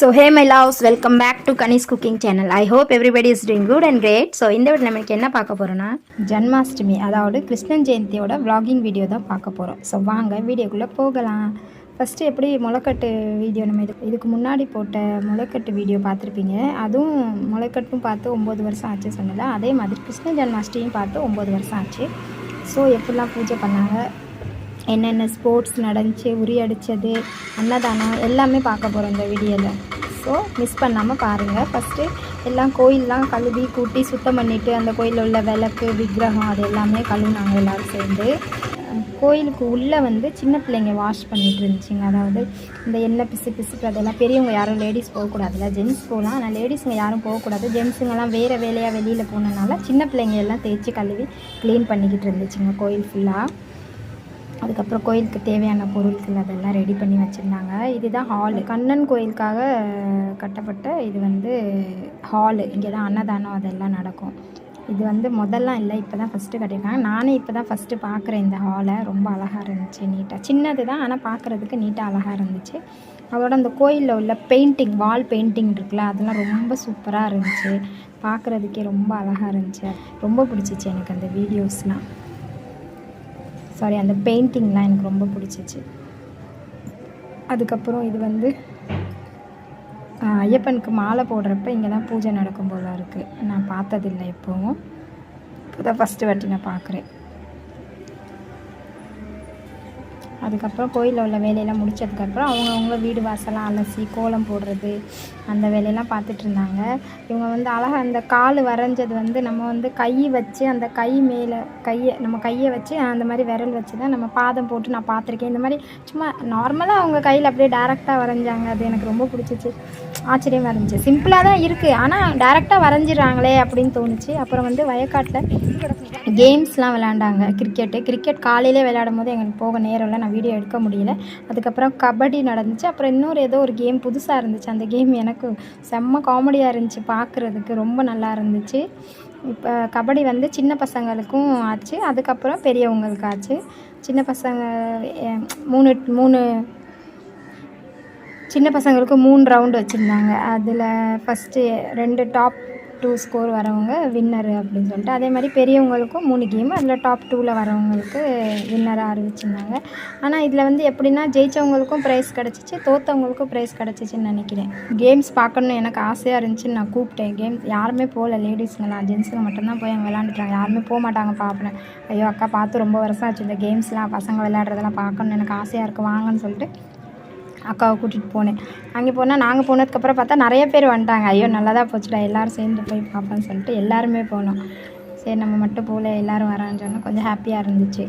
So hey my loves welcome back to Kani's cooking channel I hope everybody is doing good and great so இந்த வீட்டில் நமக்கு என்ன பார்க்க போகிறோன்னா ஜன்மாஷ்டமி அதாவது கிருஷ்ணன் ஜெயந்தியோட விலாகிங் வீடியோ தான் பார்க்க போகிறோம் ஸோ வாங்க வீடியோக்குள்ளே போகலாம். ஃபஸ்ட்டு எப்படி முளைக்கட்டு வீடியோ நம்ம இது இதுக்கு முன்னாடி போட்ட முளைக்கட்டு வீடியோ பார்த்துருப்பீங்க. அதுவும் முளைக்கட்டும் பார்த்து ஒம்பது வருஷம் ஆச்சு சொன்னல அதே மாதிரி கிருஷ்ண ஜன்மாஷ்டமியும் பார்த்து ஒம்பது வருஷம் ஆச்சு. ஸோ எப்படிலாம் பூஜை பண்ணாங்க? என்னென்ன ஸ்போர்ட்ஸ் நடந்துச்சு உரியடித்தது அன்னதானம் எல்லாமே பார்க்க போகிறோம் இந்த வீடியோவில் ஸோ மிஸ் பண்ணாமல் பாருங்கள் ஃபஸ்ட்டு எல்லாம் கோயிலெலாம் கழுவி கூட்டி சுத்தம் பண்ணிவிட்டு அந்த கோயிலில் உள்ள விளக்கு விக்கிரகம் அது எல்லாமே கழுவுனாங்க எல்லோரும் சேர்ந்து கோயிலுக்கு உள்ளே வந்து சின்ன பிள்ளைங்க வாஷ் பண்ணிட்டு இருந்துச்சுங்க. அதாவது இந்த எண்ணெய் பிசு பிசுக்கு அதெல்லாம் பெரியவங்க யாரும் லேடிஸ் போகக்கூடாதுல்ல ஜென்ஸ் போகலாம் ஆனால் லேடிஸுங்க யாரும் போகக்கூடாது. ஜென்ஸுங்கெல்லாம் வேறு வேலையாக வெளியில் போனனால சின்ன பிள்ளைங்க எல்லாம் தேய்ச்சி கழுவி க்ளீன் பண்ணிக்கிட்டு இருந்துச்சுங்க கோயில் ஃபுல்லாக அதுக்கப்புறம் கோயிலுக்கு தேவையான பொருட்கள் அதெல்லாம் ரெடி பண்ணி வச்சுருந்தாங்க. இதுதான் ஹாலு கண்ணன் கோயிலுக்காக கட்டப்பட்ட இது வந்து ஹாலு இங்கே தான் அன்னதானம் அதெல்லாம் நடக்கும். இது வந்து முதல்லாம் இல்லை இப்போ தான் ஃபஸ்ட்டு கட்டியிருக்காங்க. நானே இப்போ தான் ஃபஸ்ட்டு பார்க்குறேன் இந்த ஹாலை ரொம்ப அழகாக இருந்துச்சு நீட்டாக சின்னது தான் ஆனால் பார்க்குறதுக்கு நீட்டாக அழகாக இருந்துச்சு. அதோட அந்த கோயிலில் உள்ள பெயிண்டிங் வால் பெயிண்டிங் இருக்குல்ல அதெல்லாம் ரொம்ப சூப்பராக இருந்துச்சு. பார்க்குறதுக்கே ரொம்ப அழகாக இருந்துச்சு. ரொம்ப பிடிச்சிச்சு எனக்கு அந்த வீடியோஸ்லாம் சாரி அந்த பெயிண்டிங்லாம் எனக்கு ரொம்ப பிடிச்சிச்சு. அதுக்கப்புறம் இது வந்து ஐயப்பனுக்கு மாலை போடுறப்ப இங்கே தான் பூஜை நடக்கும் போல இருக்குது நான் பார்த்ததில்லை எப்போவும். இப்போ தான் ஃபஸ்ட்டு வாட்டி நான் பார்க்குறேன். அதுக்கப்புறம் கோயிலில் உள்ள வேலையெல்லாம் முடிச்சதுக்கப்புறம் அவங்கவுங்க வீடு வாசலாம் அலசி கோலம் போடுறது அந்த வேலையெல்லாம் பார்த்துட்டு இருந்தாங்க. இவங்க வந்து அழகாக அந்த கால் வரைஞ்சது வந்து நம்ம வந்து கை வச்சு அந்த கை மேலே கையை நம்ம கையை வச்சு அந்த மாதிரி விரல் வச்சு தான் நம்ம பாதம் போட்டு நான் பார்த்துருக்கேன். இந்த மாதிரி சும்மா நார்மலாக அவங்க கையில் அப்படியே டேரெக்டாக வரைஞ்சாங்க. அது எனக்கு ரொம்ப பிடிச்சிச்சு. ஆச்சரியமாக இருந்துச்சு. சிம்பிளாக தான் இருக்குது ஆனால் டேரெக்டாக வரைஞ்சிடுறாங்களே அப்படின்னு தோணுச்சு. அப்புறம் வந்து வயக்காட்டில் கேம்ஸ்லாம் விளாண்டாங்க. கிரிக்கெட்டு. கிரிக்கெட் காலையிலே விளையாடும் போது எங்களுக்கு போக நேரம் இல்லை. நான் வீடியோ எடுக்க முடியல. அதுக்கப்புறம் கபடி நடந்துச்சு. அப்புறம் இன்னொரு ஏதோ ஒரு கேம் புதுசாக இருந்துச்சு. அந்த கேம் எனக்கு செம்ம காமெடியாக இருந்துச்சு பார்க்குறதுக்கு. ரொம்ப நல்லா இருந்துச்சு. இப்போ கபடி வந்து சின்ன பசங்களுக்கும் ஆச்சு. அதுக்கப்புறம் பெரியவங்களுக்கு ஆச்சு. சின்ன பசங்க மூணு மூணு சின்ன பசங்களுக்கு மூணு ரவுண்டு வச்சுருந்தாங்க. அதில் ஃபஸ்ட்டு ரெண்டு டாப் டூ ஸ்கோர் வரவங்க வின்னரு அப்படின்னு சொல்லிட்டு அதே மாதிரி பெரியவங்களுக்கும் மூணு கேம் அதில் டாப் டூவில் வரவங்களுக்கு வின்னராக அறிவிச்சிருந்தாங்க. ஆனால் இதில் வந்து எப்படின்னா ஜெயித்தவங்களுக்கும் ப்ரைஸ் கிடச்சிச்சு தோத்தவங்களுக்கும் ப்ரைஸ் கிடச்சிச்சின்னு நினைக்கிறேன். கேம்ஸ் பார்க்கணுன்னு எனக்கு ஆசையாக இருந்துச்சுன்னு நான் கூப்பிட்டேன். கேம்ஸ் யாருமே போகல லேடிஸுங்களாம் ஜென்ஸுங்க மட்டும்தான் போய் அங்கே விளாண்டுட்டாங்க யாருமே போக மாட்டாங்க பார்ப்பேன். ஐயோ அக்கா பார்த்து ரொம்ப வருஷம் ஆச்சு இந்த கேம்ஸ்லாம் பசங்க விளையாடுறதெல்லாம் பார்க்கணுன்னு எனக்கு ஆசையாக இருக்குது வாங்கன்னு சொல்லிட்டு அக்காவை கூட்டிகிட்டு போனேன். அங்கே போனால் நாங்கள் போனதுக்கப்புறம் பார்த்தா நிறைய பேர் வந்துட்டாங்க. ஐயோ நல்லா தான் போச்சுடா எல்லோரும் சேர்ந்து போய் பார்ப்போம்னு சொல்லிட்டு எல்லாருமே போனோம். சரி நம்ம மட்டும் போகல எல்லாரும் வரான்னு சொன்னால் கொஞ்சம் ஹாப்பியாக இருந்துச்சு.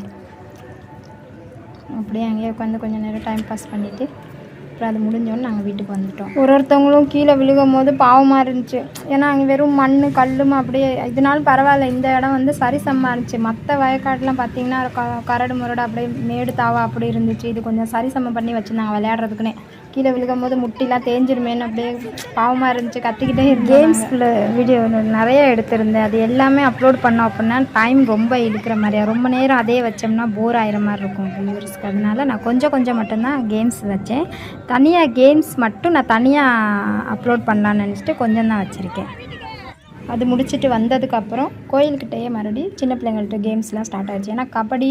அப்படியே அங்கேயே உட்காந்து கொஞ்சம் நேரம் டைம் பாஸ் பண்ணிவிட்டு அப்புறம் அது முடிஞ்சோன்னு நாங்கள் வீட்டுக்கு வந்துட்டோம். ஒரு ஒருத்தவங்களும் கீழே விழுகும் போது பாவமாக இருந்துச்சு. ஏன்னா அங்கே வெறும் மண் கல்லுமா அப்படியே இதனாலும் பரவாயில்ல. இந்த இடம் வந்து சரிசமமாக இருந்துச்சு. மற்ற வயக்காட்டெலாம் பார்த்தீங்கன்னா க- கரடு முரடு அப்படியே மேடு தாவா அப்படி இருந்துச்சு. இது கொஞ்சம் சரிசமம் பண்ணி வச்சுருந்தாங்க விளையாடுறதுக்குன்னே. கீழே விழுகும் போது முட்டிலாம் தேஞ்சிருமேன்னு அப்படியே பாவமாக இருந்துச்சு கத்திக்கிட்டே கேம்ஸ்குள்ள வீடியோ நிறைய எடுத்திருந்தேன். அது எல்லாமே அப்லோட் பண்ணோம் அப்படின்னா டைம் ரொம்ப இழுக்கிற மாதிரியா ரொம்ப நேரம் அதே வச்சோம்னா போர் ஆகிற மாதிரி இருக்கும் வியூவர்ஸ்க்கு அதனால நான் கொஞ்சம் கொஞ்சம் மட்டும்தான் கேம்ஸ் வச்சேன். தனியாக கேம்ஸ் மட்டும் நான் தனியாக அப்லோட் பண்ணலான்னு நினச்சிட்டு கொஞ்சம் தான் வச்சுருக்கேன். அது முடிச்சுட்டு வந்ததுக்கப்புறம் கோயில்கிட்டேயே மறுபடியும் சின்ன பிள்ளைங்கள்ட்ட கேம்ஸ்லாம் ஸ்டார்ட் ஆயிடுச்சு. ஏன்னா கபடி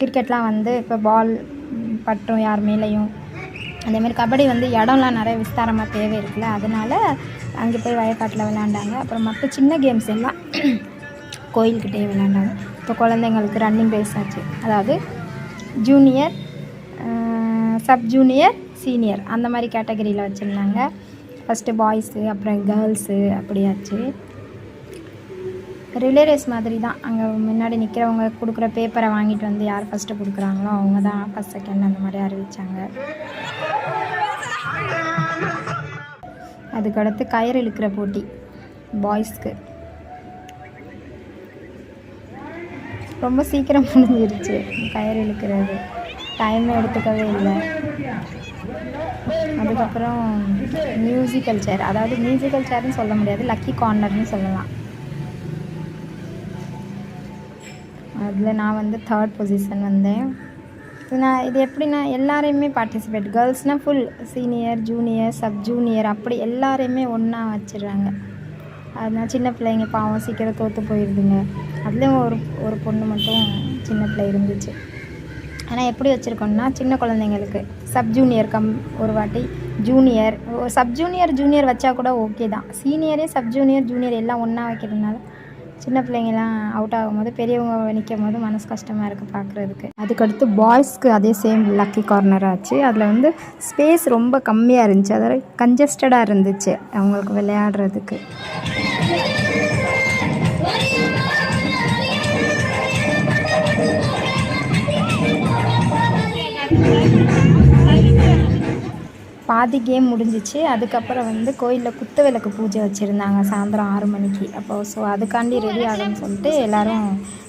கிரிக்கெட்லாம் வந்து இப்போ பால் பட்டும் யார் மேலேயும் அதேமாதிரி கபடி வந்து இடம்லாம் நிறைய விஸ்தாரமாக தேவை இருக்குல்ல அதனால அங்கே போய் வயக்காட்டில் விளாண்டாங்க. அப்புறம் மற்ற சின்ன கேம்ஸ் எல்லாம் கோயில்கிட்டே விளாண்டாங்க. இப்போ குழந்தைங்களுக்கு ரன்னிங் ரேஸ் ஆச்சு. அதாவது ஜூனியர் சப் ஜூனியர் சீனியர் அந்த மாதிரி கேட்டகரியில் வச்சுருந்தாங்க. ஃபஸ்ட்டு பாய்ஸு அப்புறம் கேர்ள்ஸு அப்படியாச்சு. ரிலே ரேஸ் மாதிரி தான். அங்கே முன்னாடி நிற்கிறவங்க கொடுக்குற பேப்பரை வாங்கிட்டு வந்து யார் ஃபஸ்ட்டு கொடுக்குறாங்களோ அவங்க தான் ஃபஸ்ட் செகண்ட் அந்த மாதிரி அறிவிச்சாங்க. அதுக்கடுத்து கயிறு இழுக்கிற போட்டி பாய்ஸ்க்கு ரொம்ப சீக்கிரம் முடிஞ்சிருச்சு கயிறு இழுக்கிறது. டைம் எடுத்துக்கவே இல்லை. அதுக்கப்புறம் மியூசிக்கல் சேர் அதாவது மியூசிக்கல் சேர்னு சொல்ல முடியாது லக்கி கார்னர்னு சொல்லலாம். அதில் நான் வந்து தேர்ட் பொசிஷன் வந்தேன். நான் இது எப்படின்னா எல்லாரையுமே participate கேர்ள்ஸ்னால் full senior junior sub junior அப்படி எல்லாரையுமே ஒன்றா வச்சிடுறாங்க. அதனால் சின்ன பிள்ளைங்க பாவம் சீக்கிரம் தோற்று போயிடுதுங்க அதுலேயும் ஒரு ஒரு பொண்ணு மட்டும் சின்ன பிள்ளை இருந்துச்சு. ஆனால் எப்படி வச்சுருக்கோம்னா சின்ன குழந்தைங்களுக்கு. சப் ஜூனியர் கம் ஒரு வாட்டி ஜூனியர் சப் ஜூனியர் ஜூனியர் வச்சா கூட ஓகே தான். சீனியரே சப் ஜூனியர் ஜூனியர் எல்லாம் ஒன்றா வைக்கிறதுனால சின்ன பிள்ளைங்கலாம் அவுட் ஆகும்போது பெரியவங்க நிற்கும் போது மனசு கஷ்டமாக இருக்குது பார்க்குறதுக்கு அதுக்கடுத்து பாய்ஸ்க்கு அதே சேம் லக்கி கார்னர் ஆச்சு. அதில் வந்து ஸ்பேஸ் ரொம்ப கம்மியாக இருந்துச்சு. அதாவது கஞ்சஸ்டடாக இருந்துச்சு அவங்களுக்கு விளையாடுறதுக்கு. பாதி கேம் முடிஞ்சிச்சு. அதுக்கப்புறம் வந்து கோயிலில் குத்து விளக்கு பூஜை வச்சுருந்தாங்க சாயந்தரம் ஆறு மணிக்கு. அப்போது ஸோ அதுக்காண்டி ரெடி ஆகும்னு சொல்லிட்டு எல்லோரும்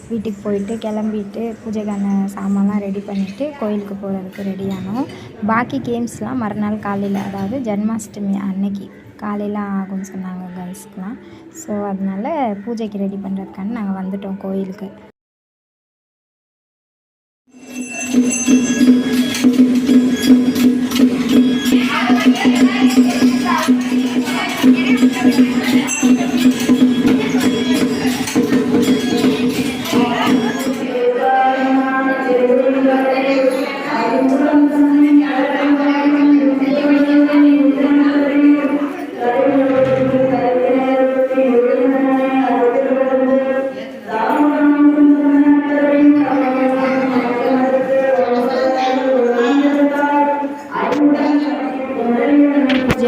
வீட்டுக்கு போயிட்டு கிளம்பிட்டு பூஜைக்கான சாமான்லாம் ரெடி பண்ணிவிட்டு கோயிலுக்கு போகிறதுக்கு ரெடி ஆனோம். பாக்கி கேம்ஸ்லாம் மறுநாள் காலையில் அதாவது ஜென்மாஷ்டமி அன்னைக்கு காலையில் ஆகும்னு சொன்னாங்க கேர்ள்ஸ்க்குலாம் ஸோ அதனால் பூஜைக்கு ரெடி பண்ணுறதுக்கான நாங்கள் வந்துட்டோம் கோயிலுக்கு.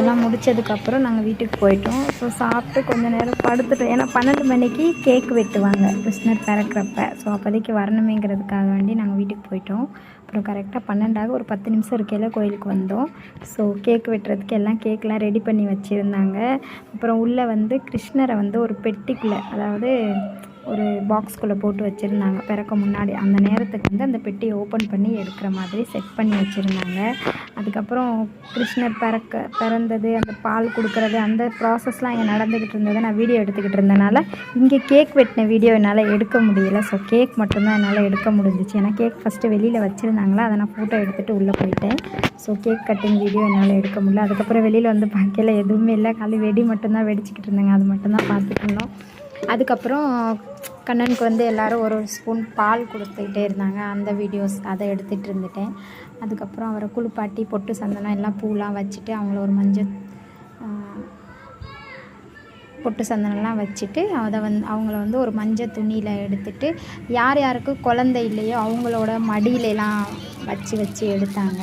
எல்லாம் முடித்ததுக்கப்புறம் நாங்கள் வீட்டுக்கு போயிட்டோம். ஸோ சாப்பிட்டு கொஞ்ச நேரம் படுத்துட்டோம். ஏன்னா பன்னெண்டு மணிக்கு கேக் வெட்டுவாங்க கிருஷ்ணர் பிறக்கிறப்ப. ஸோ அப்போதைக்கு வரணுமேங்கிறதுக்காக வேண்டி நாங்கள் வீட்டுக்கு போயிட்டோம். அப்புறம் கரெக்டாக பன்னெண்டாக ஒரு பத்து நிமிஷம் இருக்கையில் கோயிலுக்கு வந்தோம். ஸோ கேக் வெட்டுறதுக்கு எல்லாம் கேக்லாம் ரெடி பண்ணி வச்சுருந்தாங்க. அப்புறம் உள்ளே வந்து கிருஷ்ணரை வந்து ஒரு பெட்டிக்குள்ளே அதாவது ஒரு பாக்ஸ்குள்ளே போட்டு வச்சுருந்தாங்க. பிறக்க முன்னாடி அந்த நேரத்துக்கு வந்து அந்த பெட்டியை ஓப்பன் பண்ணி எடுக்கிற மாதிரி செட் பண்ணி வச்சுருந்தாங்க. அதுக்கப்புறம் கிருஷ்ணர் பிறக்க பிறந்தது அந்த பால் கொடுக்கறது அந்த ப்ராசஸ்லாம் இங்கே நடந்துக்கிட்டு இருந்ததை நான் வீடியோ எடுத்துக்கிட்டு இருந்தனால இங்கே கேக் வெட்டின வீடியோ என்னால் எடுக்க முடியல. ஸோ கேக் மட்டும்தான் என்னால் எடுக்க முடிஞ்சிச்சு. ஏன்னா கேக் ஃபஸ்ட்டு வெளியில் வச்சுருந்தாங்களா? அதை நான் ஃபோட்டோ எடுத்துகிட்டு உள்ளே போயிட்டேன். ஸோ கேக் கட்டிங் வீடியோ என்னால் எடுக்க முடியல. அதுக்கப்புறம் வெளியில் வந்து பார்க்கல எதுவுமே இல்லை. காலி வெடி மட்டும்தான் வெடிச்சிக்கிட்டு இருந்தாங்க. அது மட்டும்தான் பார்த்துட்டு இருந்தோம். அதுக்கப்புறம் கண்ணனுக்கு வந்து எல்லோரும் ஒரு ஒரு ஸ்பூன் பால் கொடுத்துக்கிட்டே இருந்தாங்க. அந்த வீடியோஸ் அதை எடுத்துகிட்டு இருந்துட்டேன். அதுக்கப்புறம் அவரை குளிப்பாட்டி பொட்டு சந்தனம் எல்லாம் பூலாம் வச்சுட்டு அவங்கள ஒரு மஞ்சள் பொட்டு சந்தனம்லாம் வச்சுட்டு அதை வந்து அவங்கள வந்து ஒரு மஞ்சள் துணியில் எடுத்துட்டு யார் யாருக்கு குழந்தை இல்லையோ அவங்களோட மடியிலலாம் வச்சு வச்சு எடுத்தாங்க.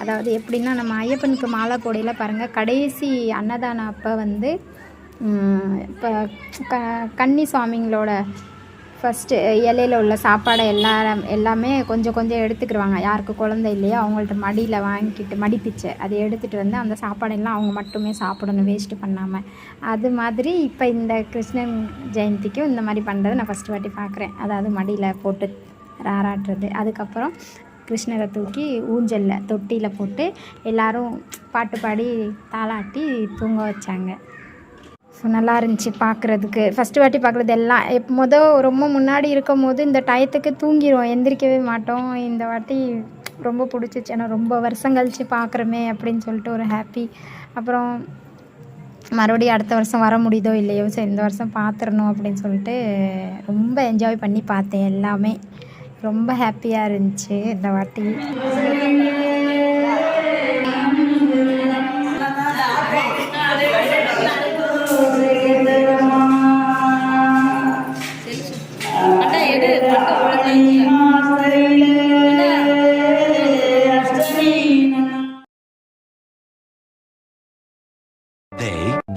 அதாவது எப்படின்னா நம்ம ஐயப்பனுக்கு மாலை போடையில் பாருங்கள் கடைசி அன்னதானம் அப்போ வந்து இப்போ க கன்னி சுவாமிங்களோட ஃபஸ்ட்டு இலையில உள்ள சாப்பாடை எல்லாரும் எல்லாமே கொஞ்சம் கொஞ்சம் எடுத்துக்கிடுவாங்க யாருக்கு குழந்தை இல்லையோ அவங்கள்ட்ட மடியில் வாங்கிட்டு மடிப்பிச்சை அதை எடுத்துகிட்டு வந்து அந்த சாப்பாடெல்லாம் அவங்க மட்டுமே சாப்பிடணும் வேஸ்ட்டு பண்ணாமல் அது மாதிரி இப்போ இந்த கிருஷ்ணன் ஜெயந்திக்கும் இந்த மாதிரி பண்ணுறதை நான் ஃபஸ்ட்டு வாட்டி பார்க்குறேன் அதாவது மடியில் போட்டு ராராட்டுறது. அதுக்கப்புறம் கிருஷ்ணரை தூக்கி ஊஞ்சலில் தொட்டியில் போட்டு எல்லோரும் பாட்டு பாடி தாளாட்டி தூங்க வச்சாங்க. ஸோ நல்லா இருந்துச்சு பார்க்குறதுக்கு. ஃபஸ்ட்டு வாட்டி பார்க்குறது எல்லாம் எப் மொதல் ரொம்ப முன்னாடி இருக்கும் போது இந்த டயத்துக்கு தூங்கிடுவோம் எந்திரிக்கவே மாட்டோம். இந்த வாட்டி ரொம்ப பிடிச்சிச்சு. ஏன்னா ரொம்ப வருஷம் கழித்து பார்க்குறோமே அப்படின்னு சொல்லிட்டு ஒரு ஹாப்பி அப்புறம் மறுபடியும் அடுத்த வருஷம் வர முடியுதோ இல்லையோ சரி இந்த வருஷம் பார்த்துடணும் அப்படின்னு சொல்லிட்டு ரொம்ப என்ஜாய் பண்ணி பார்த்தேன் எல்லாமே. ரொம்ப ஹாப்பியாக இருந்துச்சு இந்த வாட்டி.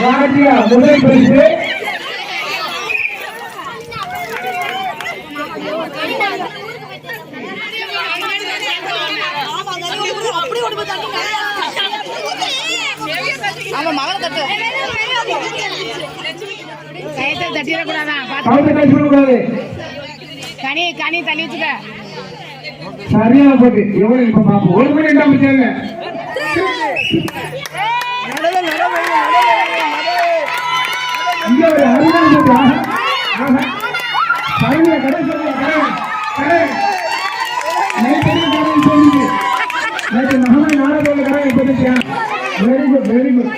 ராஜியா முதல் பரிசு. ஆமா மகளை தட்டு. கையத்தை கனி கனி தள்ளி வச்சுக்க. சரியான போட்டு. எவ்வளவு இப்ப பாப்போம்? ஒரு மணி ரெண்டாம் ஒரு அருமையான கடை சொல்லுங்க கடை கடை சொல்லுங்க நேற்று கடை வெரி குட் வெரி குட்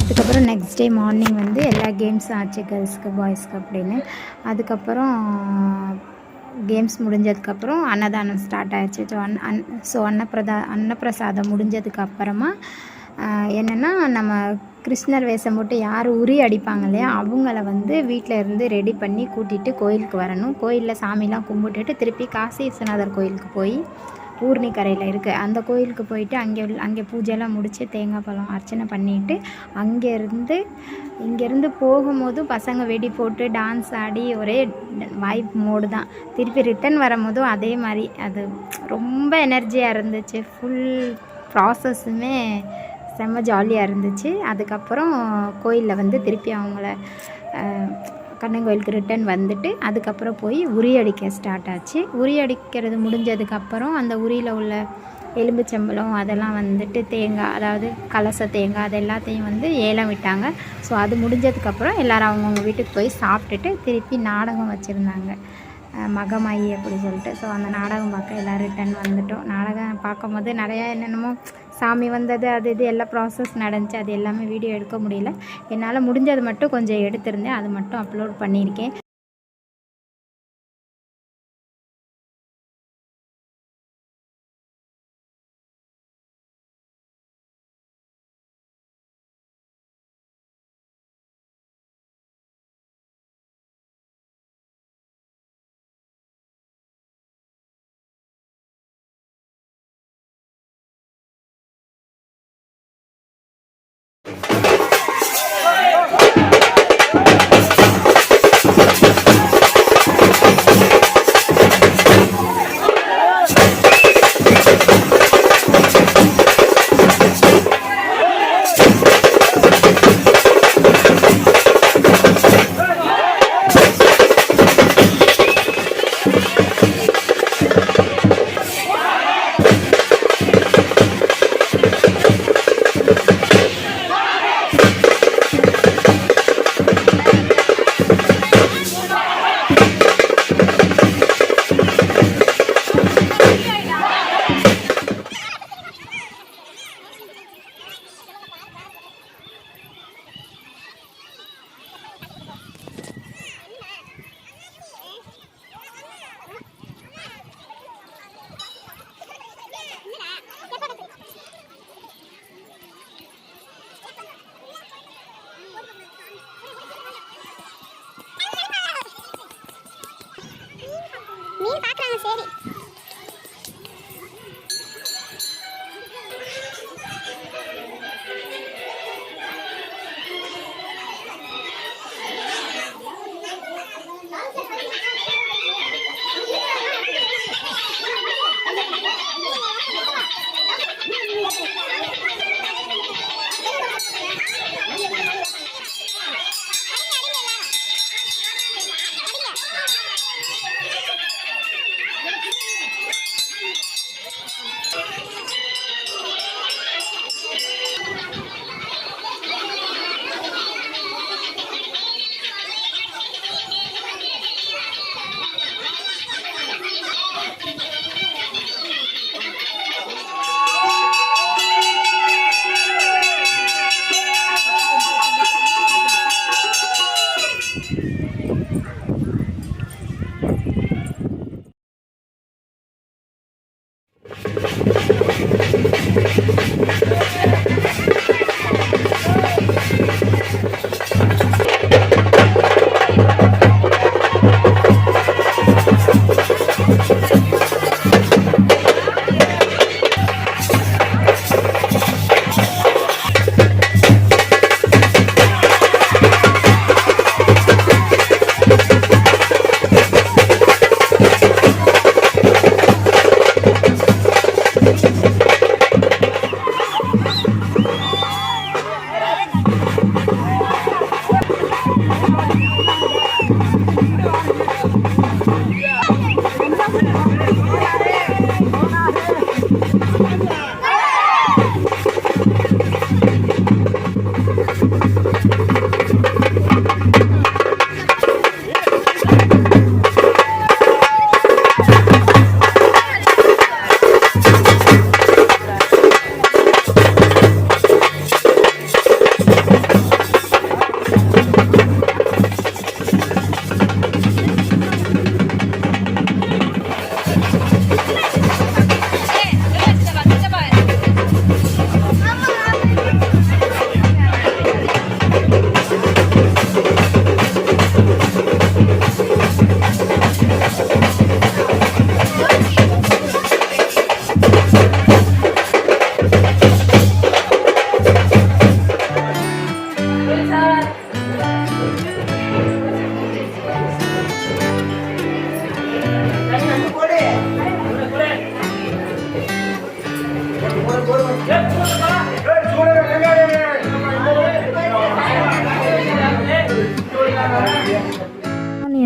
அதுக்கப்புறம் நெக்ஸ்ட் டே மார்னிங் வந்து எல்லா கேம்ஸ் ஆச்சு கேர்ள்ஸ்க்கு பாய்ஸ்க்கு அப்படின்னு. அதுக்கப்புறம் கேம்ஸ் முடிஞ்சதுக்கப்புறம் அன்னதானம் ஸ்டார்ட் ஆயிடுச்சு ஸோ அன் அன் ஸோ அன்னப்பிரதா அன்னப்பிரசாதம் முடிஞ்சதுக்கு அப்புறமா என்னென்னா நம்ம கிருஷ்ணர் வேஷம் போட்டு யார் உரி அடிப்பாங்க இல்லையா அவங்கள வந்து வீட்டில் இருந்து ரெடி பண்ணி கூட்டிகிட்டு கோயிலுக்கு வரணும். கோயிலில் சாமிலாம் கும்பிட்டுட்டு திருப்பி காசி விஸ்வநாதர் கோயிலுக்கு போய் ஊர்னி கரையில் இருக்குது அந்த கோயிலுக்கு போயிட்டு அங்கே அங்கே பூஜைலாம் முடித்து தேங்காய் பழம் அர்ச்சனை பண்ணிவிட்டு அங்கேருந்து இங்கேருந்து போகும்போது பசங்க வெடி போட்டு டான்ஸ் ஆடி ஒரே வைப் மோடு தான். திருப்பி ரிட்டன் வரும்போதும் அதே மாதிரி. அது ரொம்ப எனர்ஜியாக இருந்துச்சு. ஃபுல் ப்ராசஸுமே செம்ம ஜாலியாக இருந்துச்சு. அதுக்கப்புறம் கோயிலில் வந்து திருப்பி அவங்கள கண்ணங்கோயிலுக்கு ரிட்டர்ன் ரிட்டன் வந்துட்டு அதுக்கப்புறம் போய் உரி அடிக்க ஸ்டார்ட் ஆச்சு. உரி அடிக்கிறது முடிஞ்சதுக்கப்புறம் அந்த உரியில் உள்ள எலும்புச்சம்பளம் அதெல்லாம் வந்துட்டு தேங்காய் அதாவது கலச தேங்காய் அது எல்லாத்தையும் வந்து ஏலம் விட்டாங்க. ஸோ அது முடிஞ்சதுக்கப்புறம் எல்லோரும் அவங்கவுங்க வீட்டுக்கு போய் சாப்பிட்டுட்டு திருப்பி நாடகம் வச்சுருந்தாங்க. மகமாயி அப்படி சொல்லிட்டு. ஸோ அந்த நாடகம் பார்க்க எல்லோரும் ரிட்டன் வந்துட்டோம். நாடகம் பார்க்கும்போது நிறையா என்னென்னமோ சாமி வந்தது அது இது எல்லா ப்ராசஸ் நடந்துச்சு. அது எல்லாமே வீடியோ எடுக்க முடியல. என்னால் முடிஞ்சது மட்டும் கொஞ்சம் எடுத்திருந்தேன். அது மட்டும் அப்லோட் பண்ணியிருக்கேன்.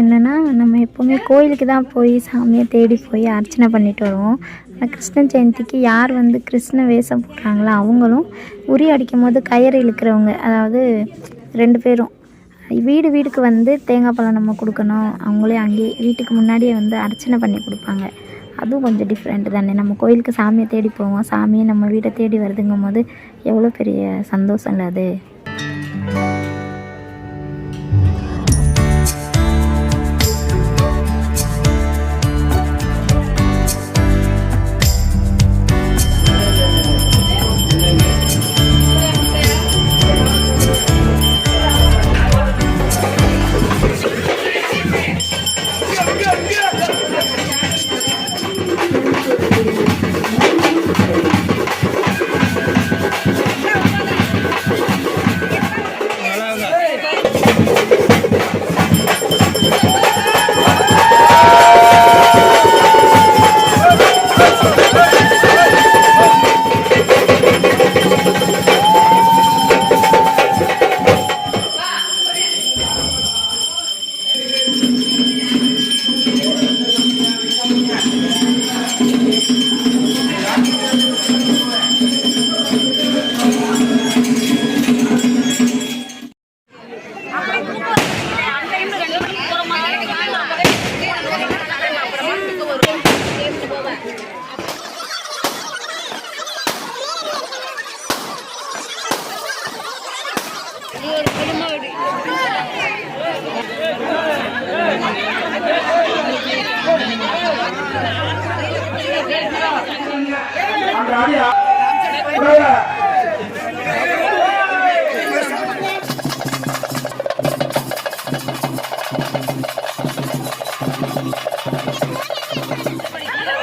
என்னென்னா நம்ம எப்போவுமே கோயிலுக்கு தான் போய் சாமியை தேடி போய் அர்ச்சனை பண்ணிட்டு வருவோம். ஆனால் கிருஷ்ண ஜெயந்திக்கு யார் வந்து கிருஷ்ண வேஷம் போடுறாங்களோ அவங்களும் உரி அடிக்கும் போது கயிறு இழுக்கிறவங்க அதாவது ரெண்டு பேரும். வீடு வீடுக்கு வந்து தேங்காய் பழம் நம்ம கொடுக்கணும். அவங்களே அங்கேயே வீட்டுக்கு முன்னாடியே வந்து அர்ச்சனை பண்ணி கொடுப்பாங்க. அதுவும் கொஞ்சம் டிஃப்ரெண்ட் தானே. நம்ம கோயிலுக்கு சாமியை தேடி போவோம். சாமியை நம்ம வீட்டை தேடி வருதுங்கும் போது எவ்வளோ பெரிய சந்தோஷம் இல்லை அது.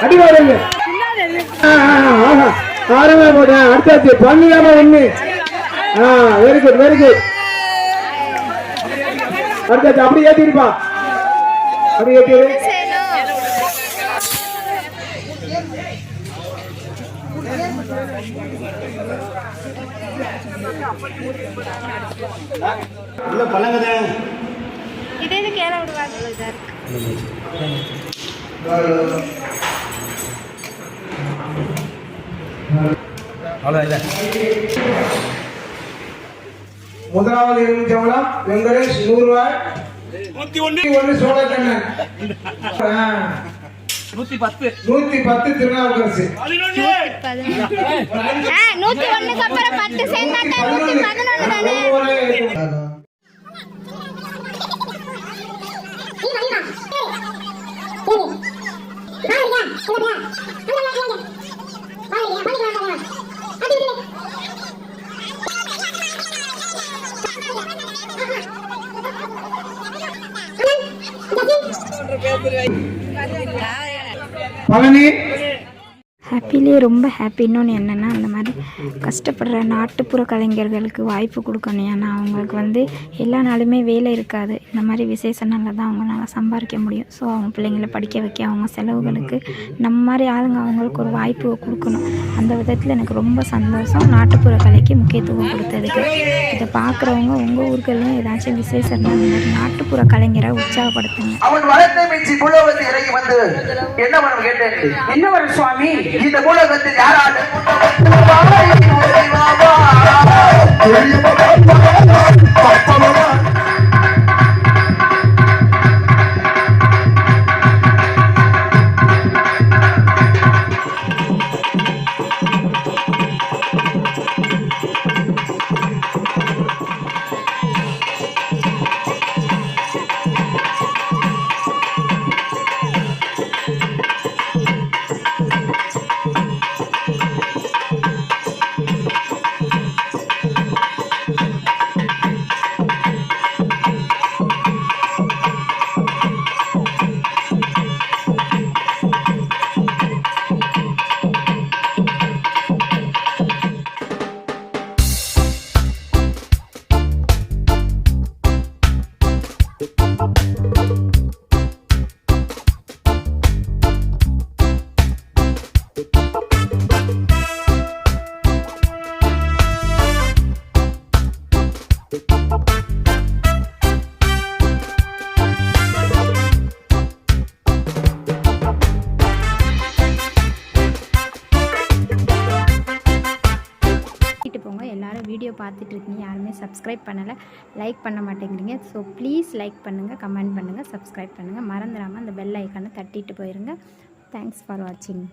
அடி வாருங்க. ஆரம்பா போட்டேன் அடுத்தாச்சு பண்ணிடாம ஒண்ணு. ஆ வெரி குட் வெரி குட் அடுத்தாச்சு அப்படி ஏத்திருப்பா அப்படி ஏத்திரு பழங்கதே. இது ஏற விடுவாங்க இதா. இருக்கு முதலாவது எலுமிச்சம்பழம் வெங்கடேஷ் நூறு ரூபாய் நூத்தி ஒண்ணு சோழக்கண்ணன். ஆ. நூத்தி பத்து. திருநாவுக்கரசு. நூத்தி ஒண்ணுக்கு அப்புறம் பத்து சேர்ந்தாக்கா நூத்தி பதினொன்னு. தானே? பழனி ஹாப்பிலே ரொம்ப ஹாப்பி இன்னொன்று என்னென்னா அந்த மாதிரி கஷ்டப்படுற நாட்டுப்புற கலைஞர்களுக்கு வாய்ப்பு கொடுக்கணும். ஏன்னா அவங்களுக்கு வந்து எல்லா நாளுமே வேலை இருக்காது. இந்த மாதிரி விசேஷ நாளில் தான் அவங்களால சம்பாதிக்க முடியும். ஸோ அவங்க பிள்ளைங்களை படிக்க வைக்க அவங்க செலவுகளுக்கு நம்ம மாதிரி ஆளுங்க அவங்களுக்கு ஒரு வாய்ப்பு கொடுக்கணும். அந்த விதத்தில் எனக்கு ரொம்ப சந்தோஷம். நாட்டுப்புற கலைக்கு முக்கியத்துவம் கொடுத்ததுக்கு. இதை பார்க்குறவங்க உங்கள் ஊர்கள்லையும் ஏதாச்சும் விசேஷம் நாட்டுப்புற கலைஞரை உற்சாகப்படுத்துங்க. என்ன சுவாமி? இந்த உலகத்தில் யாரால முடிவாவா சப்ஸ்கிரைப் பண்ணலை லைக் பண்ண மாட்டேங்கிறீங்க. ஸோ ப்ளீஸ் லைக் பண்ணுங்கள் கமெண்ட் பண்ணுங்கள் சப்ஸ்கிரைப் பண்ணுங்கள் மறந்துடாமல் அந்த பெல் ஐக்கானை தட்டிட்டு போயிருங்க. தேங்க்ஸ் ஃபார் வாட்சிங்